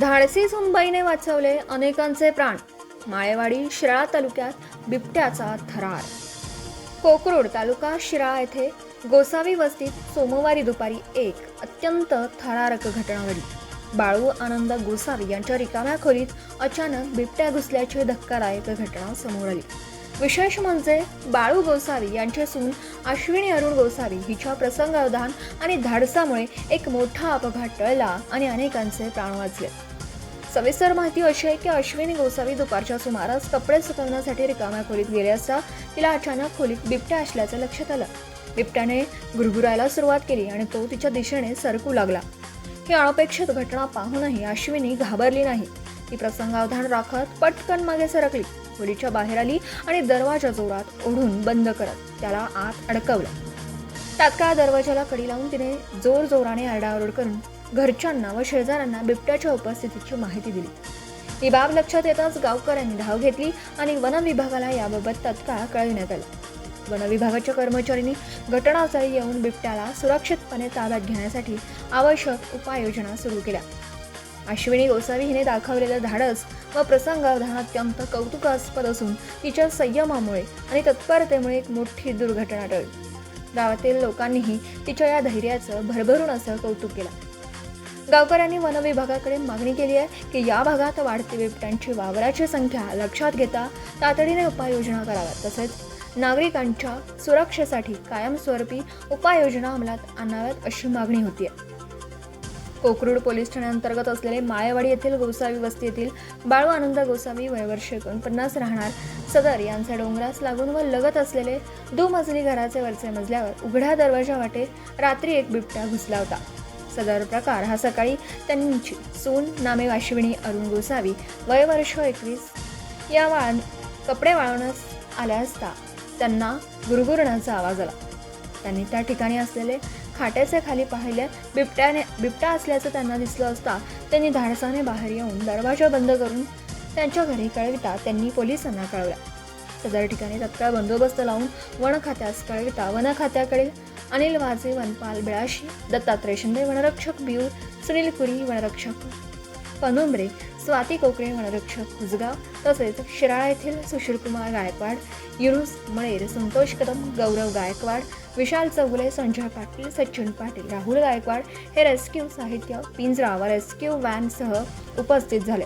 धाडसी झुंबाईने वाचवले अनेकांचे प्राण. माळेवाडी शिराळा तालुक्यात बिबट्याचा थरार. कोकरूड तालुका शिराळा येथे गोसावी वस्तीत सोमवारी दुपारी एक अत्यंत थरारक घटना घडली. बाळू आनंद गोसावी यांच्या रिकाम्या खोलीत अचानक बिबट्या घुसल्याची धक्कादायक घटना समोर आली. विशेष म्हणजे बाळू गोसावी यांचे सून अश्विनी अरुण गोसावी हिच्या प्रसंगावधान आणि धाडसामुळे एक मोठा अपघात टळला आणि अनेकांचे प्राण वाचले. सविस्तर माहिती अशी आहे की अश्विनी गोसावी दुपारच्या सुमारास कपडे सुकवण्यासाठी रिकाम्या खोलीत गेले असता तिला अचानक खोलीत बिबट्या असल्याचं लक्षात आलं. बिबट्याने घुरघुरायला सुरुवात केली आणि तो तिच्या दिशेने सरकू लागला. ही अनपेक्षित घटना पाहूनही अश्विनी घाबरली नाही. ती प्रसंगावधान राखत पटकन मागे सरकली. खोलीच्या बाहेर आली आणि दरवाजा जोरात ओढून बंद करत त्याला आत अडकवलं. तात्काळ दरवाजाला कडी लावून तिने जोर जोराने आरडाओरड करून घरच्यांना व शेजाऱ्यांना बिबट्याच्या उपस्थितीची माहिती दिली. ही बाब लक्षात येताच गावकऱ्यांनी धाव घेतली आणि वन विभागाला याबाबत तत्काळ कळविण्यात आलं. वन विभागाच्या कर्मचाऱ्यांनी घटनास्थळी येऊन बिबट्याला सुरक्षितपणे ताब्यात घेण्यासाठी आवश्यक उपाययोजना सुरू केल्या. अश्विनी गोसावी हिने दाखवलेलं धाडस व प्रसंगावधान अत्यंत कौतुकास्पद असून तिच्या संयमामुळे आणि तत्परतेमुळे एक मोठी दुर्घटना टळली. गावातील लोकांनीही तिच्या या धैर्याचं भरभरून असं कौतुक केलं. गावकऱ्यांनी वन विभागाकडे मागणी केली आहे की या भागात वाढती बिबट्यांची वावराची संख्या लक्षात घेता तातडीने उपाययोजना कराव्यात. तसेच नागरिकांच्या सुरक्षेसाठी कायमस्वरूपी उपाययोजना अंमलात आणाव्यात अशी मागणी होती आहे कोकरूड पोलीस ठाण्याअंतर्गत असलेले माळेवाडी येथील गोसावी वस्ती येथील बाळू आनंद गोसावी वयवर्ष एकोणपन्नास राहणार. सदर यांचे डोंगरास लागून व लगत असलेले दुमजली घराचे वरचे मजल्यावर उघड्या दरवाजा वाटे रात्री एक बिबट्या घुसला होता. सदर प्रकार हा सकाळी त्यांची सून नामे वाशिविणी अरुण गोसावी वयवर्ष एकवीस या वाळ कपडे वाळवण्यास आल्या असता त्यांना गुरगुरण्याचा आवाज आला. त्यांनी त्या ठिकाणी असलेले खाट्याच्या खाली पाहिले बिबट्याने बिबट्या असल्याचं त्यांना दिसलं असता त्यांनी धाडसाने बाहेर येऊन दरवाजा बंद करून त्यांच्या घरी कळविता त्यांनी पोलिसांना कळवला. सदर ठिकाणी तत्काळ बंदोबस्त लावून वन खात्यास कळविता वन खात्याकडे अनिल वाजे वनपाल बिळाशी दत्तात्रय शिंदे वनरक्षक बियूर सुनील पुरी वनरक्षक पनुंबरे स्वाती कोकणे वनरक्षक खुजगाव तसेच शिराळा येथील सुशीलकुमार गायकवाड युरुस मळेर संतोष कदम गौरव गायकवाड विशाल चौगुले संजय पाटील सचिन पाटील राहुल गायकवाड हे रेस्क्यू साहित्य पिंजरा व रेस्क्यू व्हॅनसह उपस्थित झाले.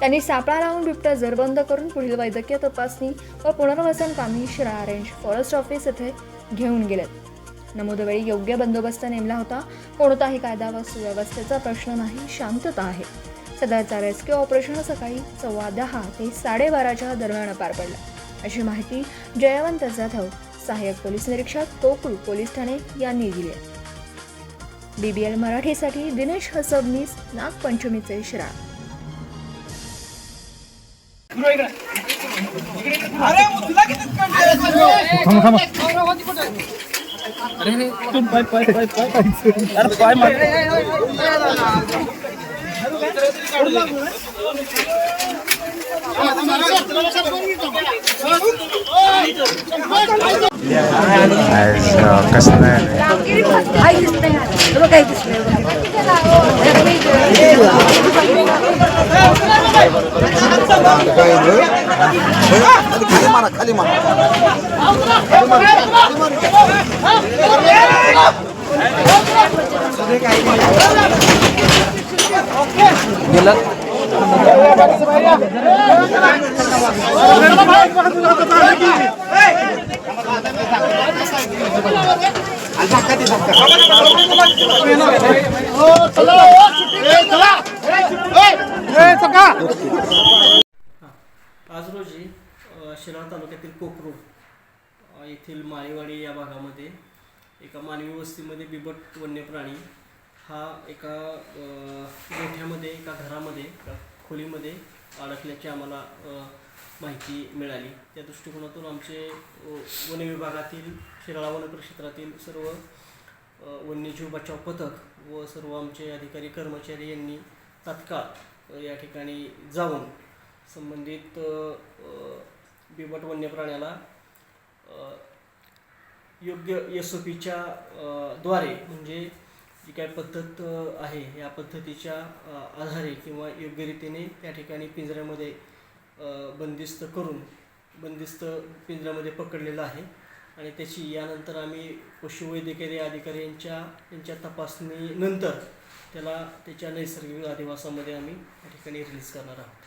त्यांनी सापळा लावून बिबट्या जरबंद करून पुढील वैद्यकीय तपासणी व पुनर्वसन कामी शिराळा रेंज फॉरेस्ट ऑफिस येथे घेऊन गेलेत नमोदवेळी योग्य बंदोबस्त नेमला होता. कोणताही कायदा व सुव्यवस्थेचा प्रश्न नाही शांतता आहे. सदरचा रेस्क्यू ऑपरेशन सकाळी सव्वा दहा ते साडेबाराच्या दरम्यान पार पडला अशी माहिती जयवंत जाधव सहाय्यक पोलीस निरीक्षक कोकरू पोलीस ठाणे यांनी दिली आहे बीबीएल मराठीसाठी दिनेश सबनीस नागपंचमीचे शिराळ आज अ, कसं नाही खाली मारा खाली मारा गेलं. आज रोजी अ, शिराळा तालुक्यातील कोकरूड येथील माळेवाडी या भागामध्ये एका मानवी वस्तीमध्ये बिबट वन्य प्राणी हा एका गोठ्यामध्ये एका घरामध्ये खोलीमध्ये अडकल्याची आम्हाला माहिती मिळाली. त्या दृष्टिकोनातून आमचे वन विभागातील शिराळा वन परिक्षेत्रातील सर्व वन्यजीव बचाव पथक व सर्व आमचे अधिकारी कर्मचारी यांनी तात्काळ या ठिकाणी जाऊन संबंधित बिबट वन्य प्राण्याला योग्य एस ओ पीच्या द्वारे म्हणजे जी काय पद्धत आहे या पद्धतीच्या आधारे किंवा योग्यरीतीने त्या ठिकाणी पिंजऱ्यामध्ये बंदिस्त करून बंदिस्त पिंजऱ्यामध्ये पकडलेलं आहे. आणि त्याची यानंतर आम्ही पशुवैद्यकीय अधिकारी यांच्या यांच्या तपासणीनंतर त्याला त्याच्या नैसर्गिक अधिवासामध्ये आम्ही त्या ठिकाणी रिलीज करणार आहोत.